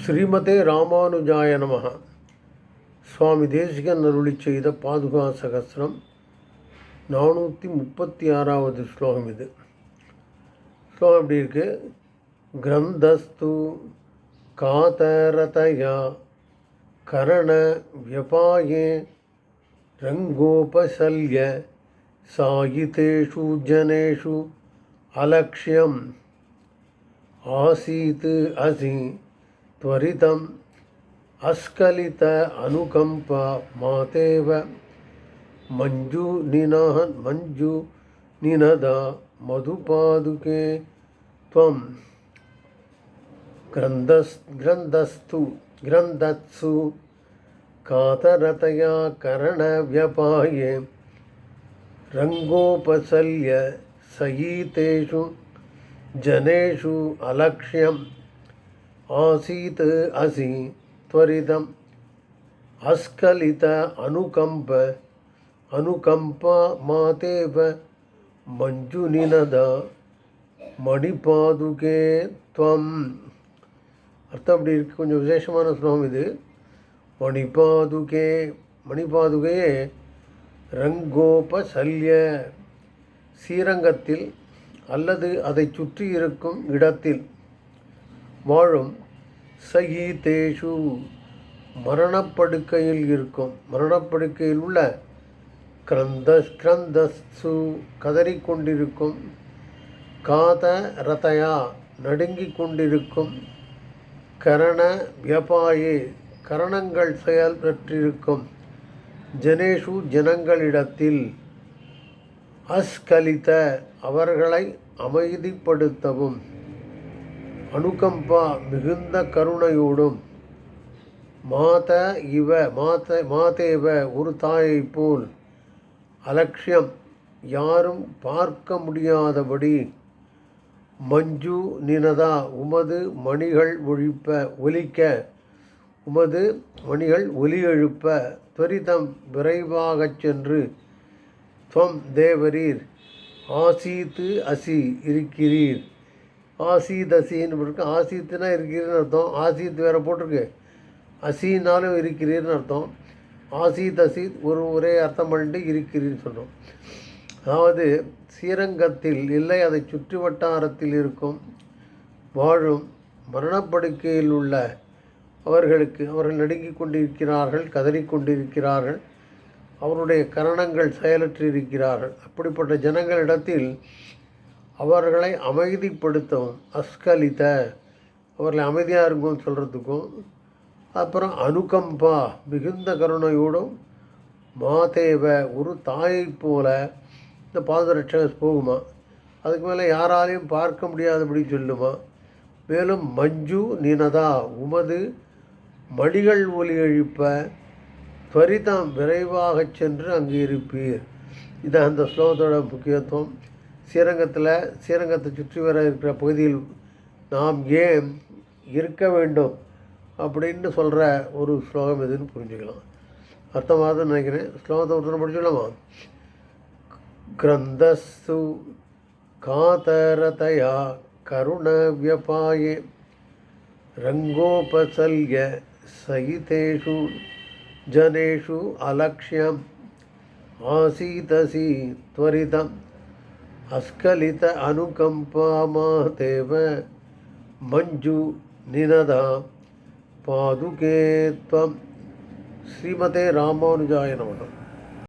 ஸ்ரீமதே ராமானுஜாய நமக சுவாமி தேசிகன் அருளி செய்த பாதுகா சகசிரம் நானூற்றி முப்பத்தி ஆறாவது ஸ்லோகம் இது. ஸ்லோகம் எப்படி இருக்கு? கிரந்தஸ்து காதரதயா கரண வியபாயே ரங்கோபசல்ய சாயிதேஷு ஜனேஷு அலக்ஷியம் ஆசீத் அசி त्वरितम् अस्खलित अनुकम्प मातेव। मञ्जुनिनः मञ्जुनिनद मधुपादुके त्वं। ग्रन्थस् ग्रन्थस्तु ग्रन्थत्सु कातरतया करणव्यपाये। रङ्गोपसल्य सयीतेषु जनेषु अलक्ष्यम्। आसीत् असि त्वरितम् अस्खलित अनुकम्प अनुकम्प मातेव मञ्जुनिनद மணிபாதுகே துவம் அர்த்தம் அப்படி இருக்கு கொஞ்சம் விசேஷமான ஸ்லோகம் இது மணிபாதுகே மணிபாதுகையே ரங்கோபசல்ய ஸ்ரீரங்கத்தில் அல்லது அதை சுற்றி இருக்கும் இடத்தில் வாழும் சகிதேஷு மரணப்படுக்கையில் இருக்கும். மரணப்படுக்கையில் உள்ள கிரந்த கிரந்தஸ்து கதறிக்கொண்டிருக்கும் காத ரதயா நடுங்கிக் கொண்டிருக்கும். கரண வியபாயே கரணங்கள் செயல் பெற்றிருக்கும். ஜனேஷு ஜனங்களிடத்தில் அஸ்கலித அவர்களை அமைதிப்படுத்தவும். அனுகம்பா மிகுந்த கருணையோடும் மாத இவ மாத மாதேவ ஒரு தாயைப் போல் அலட்சியம் யாரும் பார்க்க முடியாதபடி மஞ்சு நினதா உமது மணிகள் ஒழிப்ப ஒலிக்க உமது மணிகள் ஒலி எழுப்ப துரிதம் விரைவாகச் சென்று துவம் தேவரீர் ஆசீத்து அசி இருக்கிறீர். ஆசீத் அசீன்னு இருக்கு ஆசீத்துனா இருக்கிறீன்னு அர்த்தம். ஆசீத் வேறு போட்டிருக்கு. அசீனாலும் இருக்கிறீர்னு அர்த்தம். ஆசீத் அசீத் ஒரு ஒரே அர்த்தம் பண்ணிட்டு இருக்கிறீன்னு சொன்னோம் அதாவது ஸ்ரீரங்கத்தில் இல்லை அதை சுற்று வட்டாரத்தில் இருக்கும் வாழும் மரணப்படுக்கையில் உள்ள அவர்களுக்கு அவர்கள் நடுங்கிக் கொண்டிருக்கிறார்கள் கதறிக்கொண்டிருக்கிறார்கள் அவருடைய கரணங்கள் செயலற்று இருக்கிறார்கள் அப்படிப்பட்ட ஜனங்களிடத்தில் அவர்களை அமைதிப்படுத்தவும் அஸ்கலித அவர்களை அமைதியாக இருக்கும்னு சொல்கிறதுக்கும் அப்புறம் அனுகம்பா மிகுந்த கருணையோடும் மாதேவ ஒரு தாயைப் போல இந்த பாதரட்சகஸ் போகுமா? அதுக்கு மேலே யாராலையும் பார்க்க முடியாதபடி சொல்லுமா? மேலும் மஞ்சு நினதா உமது மடிகள் ஒலி எழுப்ப துவரிதம் விரைவாக சென்று அங்கு இருப்பீர் இது அந்த ஸ்லோகத்தோட முக்கியத்துவம். ஸ்ரீரங்கத்தில் ஸ்ரீரங்கத்தை சுற்றி வர இருக்கிற பகுதியில் நாம் ஏன் இருக்க வேண்டும் அப்படின்னு சொல்கிற ஒரு ஸ்லோகம் எதுன்னு புரிஞ்சுக்கலாம் அர்த்தமாகுதுன்னு நினைக்கிறேன் ஸ்லோகத்தை ஒருத்தர் படிச்சுடலாமா கிரந்தஸ்து காதரதயா கருணவியபாயே ரங்கோபசல்ய सहितेषु जनेषु अलक्ष्यम् आसीदसि त्वरितम् ಅಸ್ಖಲಿತ ಅನುಕಂಪಾಮಾತೇವ ಮಂಜು ನಿನದ ಪಾದುಕೆ ತ್ವ ಶ್ರೀಮತೆ ರಾಮಾನುಜಾಯ ನಮಃ